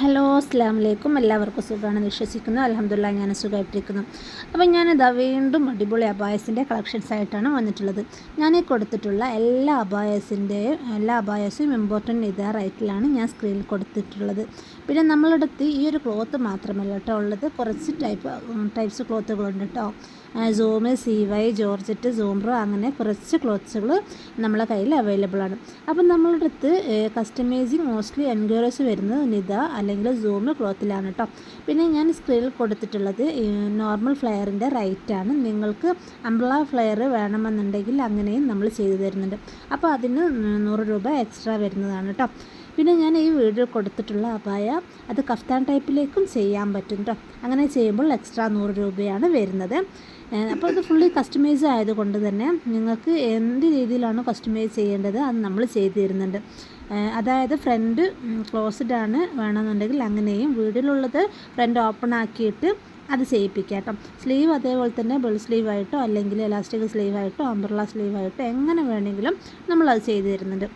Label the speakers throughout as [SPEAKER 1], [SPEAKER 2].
[SPEAKER 1] Hello അസ്സാം വലൈക്കും എല്ലാവർക്കും സുഖമാണെന്ന് വിശ്വസിക്കുന്നു. അലഹമുല്ല ഞാൻ സുഖമായിട്ടിരിക്കുന്നു. അപ്പോൾ ഞാനിതാ വീണ്ടും അടിപൊളി അബായസിന്റെ കളക്ഷൻസ് ആയിട്ടാണ് വന്നിട്ടുള്ളത്. ഞാൻ ഈ കൊടുത്തിട്ടുള്ള എല്ലാ അബായസിന്റെയും എല്ലാ അബായസും ഇമ്പോർട്ടന്റ് ഇതേ റൈറ്റിലാണ് ഞാൻ സ്ക്രീനിൽ കൊടുത്തിട്ടുള്ളത്. പിന്നെ നമ്മളടുത്ത് ഈ ഒരു ക്ലോത്ത് മാത്രമല്ല കേട്ടോ ഉള്ളത്. കുറച്ച് ടൈപ്പ് ടൈപ്സ് ക്ലോത്തുകളുണ്ട് കേട്ടോ. സോമ് സി വൈ ജോർജറ്റ് സൂംബ്രോ അങ്ങനെ കുറച്ച് ക്ലോത്ത്സുകൾ നമ്മളെ കയ്യിൽ അവൈലബിൾ ആണ്. അപ്പം നമ്മളുടെ അടുത്ത് കസ്റ്റമൈസിങ് മോസ്റ്റ്ലി എൻക്വയറീസ് വരുന്നത് നിത അല്ലെങ്കിൽ സൂമ് ക്ലോത്തിലാണ് കേട്ടോ. പിന്നെ ഞാൻ സ്ക്രീനിൽ കൊടുത്തിട്ടുള്ളത് നോർമൽ ഫ്ലെയറിന്റെ റൈറ്റാണ് നിങ്ങൾക്ക് അംബ്ല ഫ്ലെയർ വേണമെന്നുണ്ടെങ്കിൽ അങ്ങനെയും നമ്മൾ ചെയ്തു തരുന്നുണ്ട്. അപ്പോൾ അതിന് നൂറ് രൂപ എക്സ്ട്രാ വരുന്നതാണ് കേട്ടോ. പിന്നെ ഞാൻ ഈ വീഡിയോ കൊടുത്തിട്ടുള്ള അപായ അത് കഫ്താൻ ടൈപ്പിലേക്കും ചെയ്യാൻ പറ്റും കേട്ടോ അങ്ങനെ ചെയ്യുമ്പോൾ എക്സ്ട്രാ നൂറ് രൂപയാണ് വരുന്നത്. അപ്പോൾ ഇത് ഫുള്ളി കസ്റ്റമൈസ് ആയതുകൊണ്ട് തന്നെ നിങ്ങൾക്ക് എന്ത് രീതിയിലാണോ കസ്റ്റമൈസ് ചെയ്യേണ്ടത് അത് നമ്മൾ ചെയ്തു തരുന്നുണ്ട്. അതായത് ഫ്രണ്ട് ക്ലോസ്ഡ് ആണ് വേണമെന്നുണ്ടെങ്കിൽ അങ്ങനെയും വീടിലുള്ളത് ഫ്രണ്ട് ഓപ്പൺ ആക്കിയിട്ട് അത് ചെയ്യിപ്പിക്കാം കേട്ടോ സ്ലീവ് അതേപോലെ തന്നെ ബെൾ സ്ലീവായിട്ടോ അല്ലെങ്കിൽ എലാസ്റ്റിക് സ്ലീവായിട്ടോ അംബ്രല സ്ലീവായിട്ടോ എങ്ങനെ വേണമെങ്കിലും നമ്മളത് ചെയ്തു തരുന്നുണ്ട്.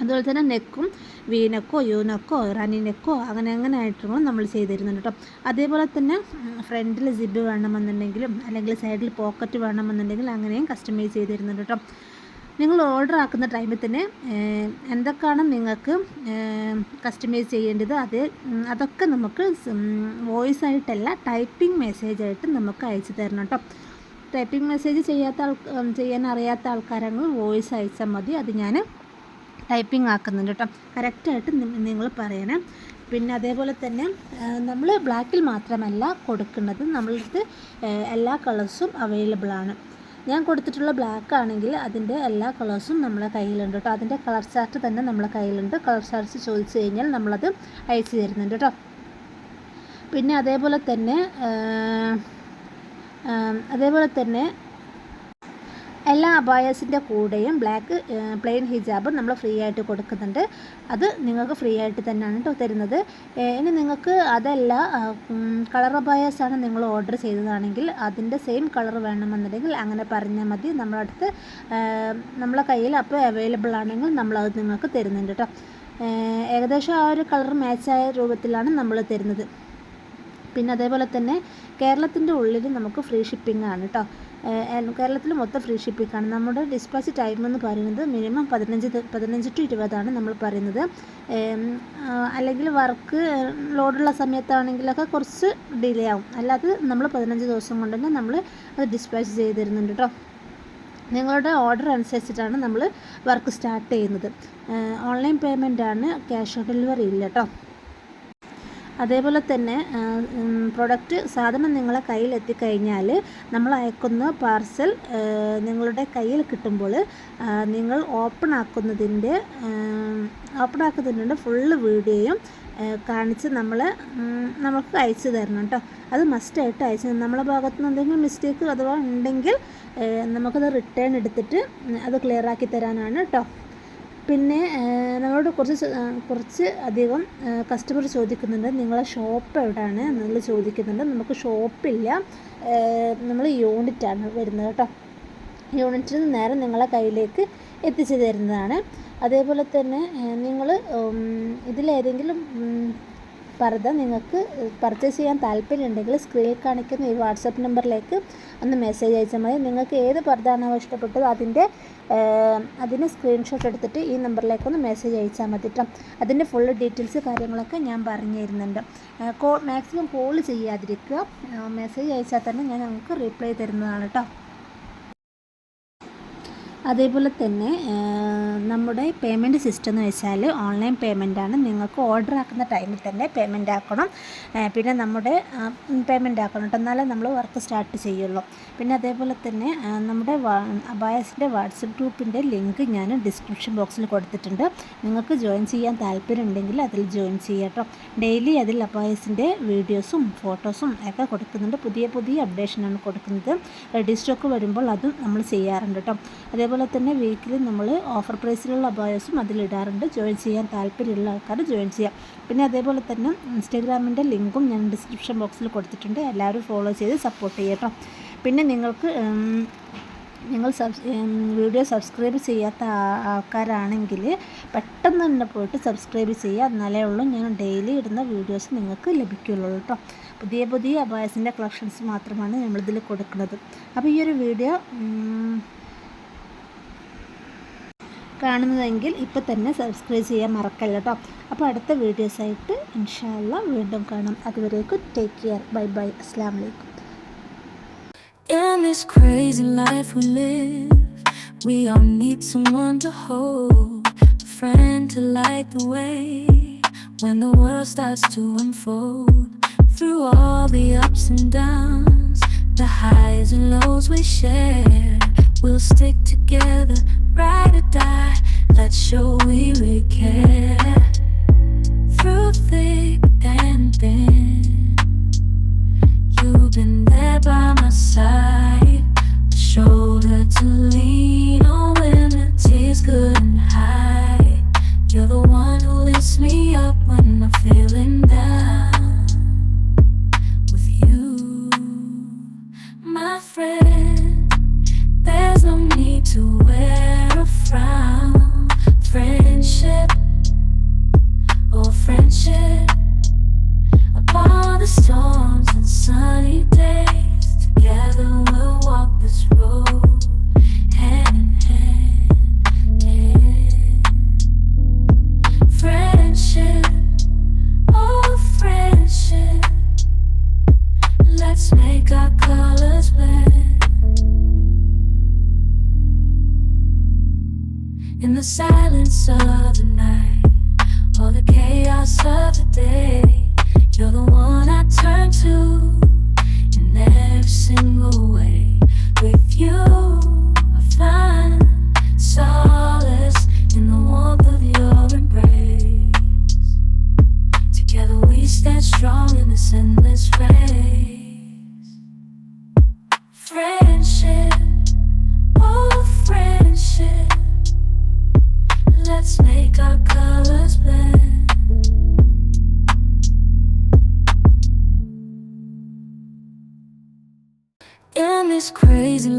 [SPEAKER 1] അതുപോലെ തന്നെ നെക്കും വീനക്കോ യൂനക്കോ റണി നെക്കോ അങ്ങനെ അങ്ങനെ ആയിട്ടുള്ള നമ്മൾ ചെയ്ത് തരുന്നുണ്ട് കേട്ടോ. അതേപോലെ തന്നെ ഫ്രണ്ടിൽ സിബ് വേണമെന്നുണ്ടെങ്കിലും അല്ലെങ്കിൽ സൈഡിൽ പോക്കറ്റ് വേണമെന്നുണ്ടെങ്കിൽ അങ്ങനെയും കസ്റ്റമൈസ് ചെയ്ത് തരുന്നുണ്ട് കേട്ടോ. നിങ്ങൾ ഓർഡർ ആക്കുന്ന ടൈമിൽ തന്നെ എന്തൊക്കെയാണ് നിങ്ങൾക്ക് കസ്റ്റമൈസ് ചെയ്യേണ്ടത്? അത് അതൊക്കെ നമുക്ക് വോയിസ് ആയിട്ടല്ല ടൈപ്പിംഗ് മെസ്സേജ് ആയിട്ട് നമുക്ക് അയച്ചു തരണം കേട്ടോ. ടൈപ്പിംഗ് മെസ്സേജ് ചെയ്യാത്ത ആൾ ചെയ്യാൻ അറിയാത്ത ആൾക്കാരാണെങ്കിൽ വോയിസ് അയച്ചാൽ മതി. അത് ഞാൻ ടൈപ്പിംഗ് ആക്കുന്നുണ്ട് കേട്ടോ. കറക്റ്റായിട്ട് നിങ്ങൾ പറയണം. പിന്നെ അതേപോലെ തന്നെ നമ്മൾ ബ്ലാക്കിൽ മാത്രമല്ല കൊടുക്കുന്നത്. നമ്മളടുത്ത് എല്ലാ കളേഴ്സും അവൈലബിൾ ആണ്. ഞാൻ കൊടുത്തിട്ടുള്ള ബ്ലാക്ക് ആണെങ്കിൽ അതിന്റെ എല്ലാ കളേഴ്സും നമ്മളെ കയ്യിലുണ്ട് കേട്ടോ. അതിന്റെ കളർ ചാർട്ട് തന്നെ നമ്മളെ കയ്യിലുണ്ട്. കളർ ചാർട്ട് ചോദിച്ചു കഴിഞ്ഞാൽ നമ്മളത് അയച്ചു തരുന്നുണ്ട് കേട്ടോ. പിന്നെ അതേപോലെ തന്നെ അതേപോലെ തന്നെ എല്ലാ അബായസിന്റെ കൂടെയും ബ്ലാക്ക് പ്ലെയിൻ ഹിജാബ് നമ്മൾ ഫ്രീ ആയിട്ട് കൊടുക്കുന്നുണ്ട്. അത് നിങ്ങൾക്ക് ഫ്രീ ആയിട്ട് തന്നെയാണ് കേട്ടോ തരുന്നത്. ഇനി നിങ്ങൾക്ക് അതല്ല കളർ അബായസാണ് നിങ്ങൾ ഓർഡർ ചെയ്തതാണെങ്കിൽ അതിന്റെ സെയിം കളർ വേണമെന്നുണ്ടെങ്കിൽ അങ്ങനെ പറഞ്ഞാൽ മതി. നമ്മളടുത്ത് നമ്മളെ കയ്യിൽ അപ്പോൾ അവൈലബിൾ ആണെങ്കിൽ നമ്മളത് നിങ്ങൾക്ക് തരുന്നുണ്ട് കേട്ടോ ഏകദേശം ആ ഒരു കളർ മാച്ചായ രൂപത്തിലാണ് നമ്മൾ തരുന്നത്. പിന്നെ അതേപോലെ തന്നെ കേരളത്തിന്റെ ഉള്ളിൽ നമുക്ക് ഫ്രീ ഷിപ്പിംഗ് ആണ് കേട്ടോ കേരളത്തിൽ മൊത്തം ഫ്രീ ഷിപ്പിംഗ് ആണ്. നമ്മുടെ ഡിസ്പാച്ച് ടൈം എന്ന് പറയുന്നത് മിനിമം പതിനഞ്ച് പതിനഞ്ച് ടു ഇരുപതാണ് നമ്മൾ പറയുന്നത്. അല്ലെങ്കിൽ വർക്ക് ലോഡുള്ള സമയത്താണെങ്കിലൊക്കെ കുറച്ച് ഡിലേ ആവും. അല്ലാതെ നമ്മൾ പതിനഞ്ച് ദിവസം കൊണ്ട് തന്നെ നമ്മൾ അത് ഡിസ്പാച്ച് ചെയ്ത് തരുന്നുണ്ട് കേട്ടോ നിങ്ങളുടെ ഓർഡർ അനുസരിച്ചിട്ടാണ് നമ്മൾ വർക്ക് സ്റ്റാർട്ട് ചെയ്യുന്നത്. ഓൺലൈൻ പേയ്മെന്റ് ആണ് ക്യാഷ് ഓൺ ഡെലിവറി ഇല്ല കേട്ടോ അതേപോലെ തന്നെ പ്രൊഡക്റ്റ് സാധനം നിങ്ങളെ കയ്യിൽ എത്തിക്കഴിഞ്ഞാൽ നമ്മൾ അയക്കുന്ന പാർസൽ നിങ്ങളുടെ കയ്യിൽ കിട്ടുമ്പോൾ നിങ്ങൾ ഓപ്പൺ ആക്കുന്നതിന്റെ ഓപ്പൺ ആക്കുന്നതിന്റെ ഫുള്ള് വീഡിയോയും കാണിച്ച് നമ്മൾ നമുക്ക് അയച്ചു തരണം കേട്ടോ. അത് മസ്റ്റായിട്ട് അയച്ചു നമ്മളെ ഭാഗത്തു നിന്ന് എന്തെങ്കിലും മിസ്റ്റേക്ക് അഥവാ ഉണ്ടെങ്കിൽ നമുക്കത് റിട്ടേൺ എടുത്തിട്ട് അത് ക്ലിയർ ആക്കി തരാനാണ് കേട്ടോ. പിന്നെ നമ്മളോട് കുറച്ച് കുറച്ച് അധികം കസ്റ്റമർ ചോദിക്കുന്നുണ്ട്. നിങ്ങളെ ഷോപ്പ് എവിടെയാണ് എന്നുള്ളത് ചോദിക്കുന്നുണ്ട്. നമുക്ക് ഷോപ്പില്ല നമ്മൾ യൂണിറ്റാണ് വരുന്നത് കേട്ടോ. യൂണിറ്റിൽ നിന്ന് നേരെ നിങ്ങളെ കയ്യിലേക്ക് എത്തിച്ചു തരുന്നതാണ്. അതേപോലെ തന്നെ നിങ്ങൾ ഇതിലേതെങ്കിലും പർദ്ദ നിങ്ങൾക്ക് പർച്ചേസ് ചെയ്യാൻ താല്പര്യമുണ്ടെങ്കിൽ സ്ക്രീനിൽ കാണിക്കുന്ന ഈ വാട്സപ്പ് നമ്പറിലേക്ക് ഒന്ന് മെസ്സേജ് അയച്ചാൽ മതി. നിങ്ങൾക്ക് ഏത് പർദ്ദയാണോ ഇഷ്ടപ്പെട്ടത് അതിന്റെ അതിന് സ്ക്രീൻഷോട്ട് എടുത്തിട്ട് ഈ നമ്പറിലേക്ക് ഒന്ന് മെസ്സേജ് അയച്ചാൽ മതി കേട്ടോ അതിന്റെ ഫുൾ ഡീറ്റെയിൽസ് കാര്യങ്ങളൊക്കെ ഞാൻ പറഞ്ഞു തരുന്നുണ്ട്. കോ മാക്സിമം കോൾ ചെയ്യാതിരിക്കുക. മെസ്സേജ് അയച്ചാൽ തന്നെ ഞാൻ നിങ്ങൾക്ക് റിപ്ലൈ തരുന്നതാണ് കേട്ടോ അതേപോലെ തന്നെ നമ്മുടെ പേയ്മെന്റ് സിസ്റ്റം എന്ന് വെച്ചാൽ ഓൺലൈൻ പേയ്മെന്റാണ് നിങ്ങൾക്ക് ഓർഡർ ആക്കുന്ന ടൈമിൽ തന്നെ പേയ്മെന്റ് ആക്കണം. പിന്നെ നമ്മുടെ പേയ്മെന്റ് ആക്കണം എന്നാലേ നമ്മൾ വർക്ക് സ്റ്റാർട്ട് ചെയ്യുള്ളൂ. പിന്നെ അതേപോലെ തന്നെ നമ്മുടെ അബായസിന്റെ വാട്സപ്പ് ഗ്രൂപ്പിന്റെ ലിങ്ക് ഞാൻ ഡിസ്ക്രിപ്ഷൻ ബോക്സിൽ കൊടുത്തിട്ടുണ്ട്. നിങ്ങൾക്ക് ജോയിൻ ചെയ്യാൻ താല്പര്യമുണ്ടെങ്കിൽ അതിൽ ജോയിൻ ചെയ്യാം കേട്ടോ ഡെയിലി അതിൽ അബായസിന്റെ വീഡിയോസും ഫോട്ടോസും ഒക്കെ കൊടുക്കുന്നുണ്ട്. പുതിയ പുതിയ അപ്ഡേഷനാണ് കൊടുക്കുന്നത്. റെഡി സ്റ്റോക്ക് വരുമ്പോൾ അതും നമ്മൾ ചെയ്യാറുണ്ട് കേട്ടോ അതേപോലെ അതേപോലെ തന്നെ വീക്കിലി നമ്മൾ ഓഫർ പ്രൈസിലുള്ള അബായസും അതിലിടാറുണ്ട്. ജോയിൻ ചെയ്യാൻ താല്പര്യമുള്ള ആൾക്കാർ ജോയിൻ ചെയ്യാം. പിന്നെ അതേപോലെ തന്നെ ഇൻസ്റ്റാഗ്രാമിന്റെ ലിങ്കും ഞാൻ ഡിസ്ക്രിപ്ഷൻ ബോക്സിൽ കൊടുത്തിട്ടുണ്ട്. എല്ലാവരും ഫോളോ ചെയ്ത് സപ്പോർട്ട് ചെയ്യട്ടോ പിന്നെ നിങ്ങൾക്ക് നിങ്ങൾ സബ് വീഡിയോ സബ്സ്ക്രൈബ് ചെയ്യാത്ത ആൾക്കാരാണെങ്കിൽ പെട്ടെന്ന് തന്നെ പോയിട്ട് സബ്സ്ക്രൈബ് ചെയ്യുക. എന്നാലേ ഉള്ളൂ ഞാൻ ഡെയിലി ഇടുന്ന വീഡിയോസ് നിങ്ങൾക്ക് ലഭിക്കുള്ളൂ കേട്ടോ. പുതിയ പുതിയ അബായസിന്റെ കളക്ഷൻസ് മാത്രമാണ് നമ്മളിതിൽ കൊടുക്കുന്നത്. അപ്പോൾ ഈ ഒരു വീഡിയോ കാണുന്നതെങ്കിൽ ഇപ്പോൾ തന്നെ സബ്സ്ക്രൈബ് ചെയ്യാൻ മറക്കല്ല കേട്ടോ അപ്പോൾ അടുത്ത വീഡിയോസായിട്ട് ഇൻഷാല്ല വീണ്ടും കാണാം അതുവരേക്കും ടേക്ക് കെയർ ബൈ ബൈ അസ്സാം വലൈക്കും
[SPEAKER 2] In this crazy life we live, we all need someone to hold, a friend to light the way when the world starts to unfold. Through all the ups and downs, the highs and lows we share, we'll stick together, ride or die. Let's show we really care.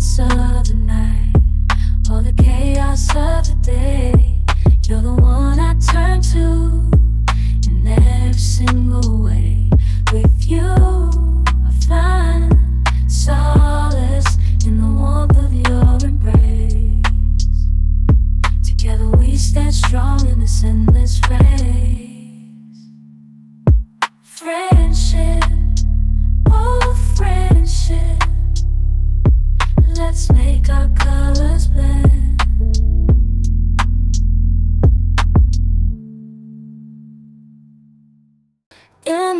[SPEAKER 2] Silence of the night, all the chaos of the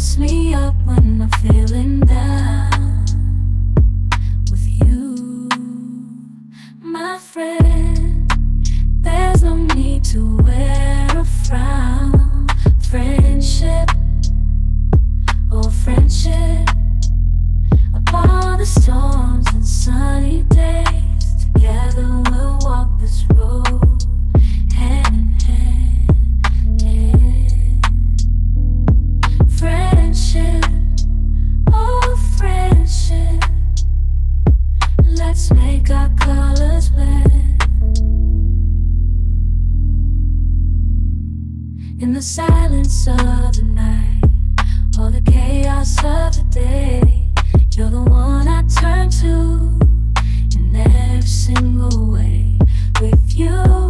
[SPEAKER 2] lights me up when I'm feeling down. In the silence of the night, all the chaos of the day, you're the one I turn to in every single way. With you.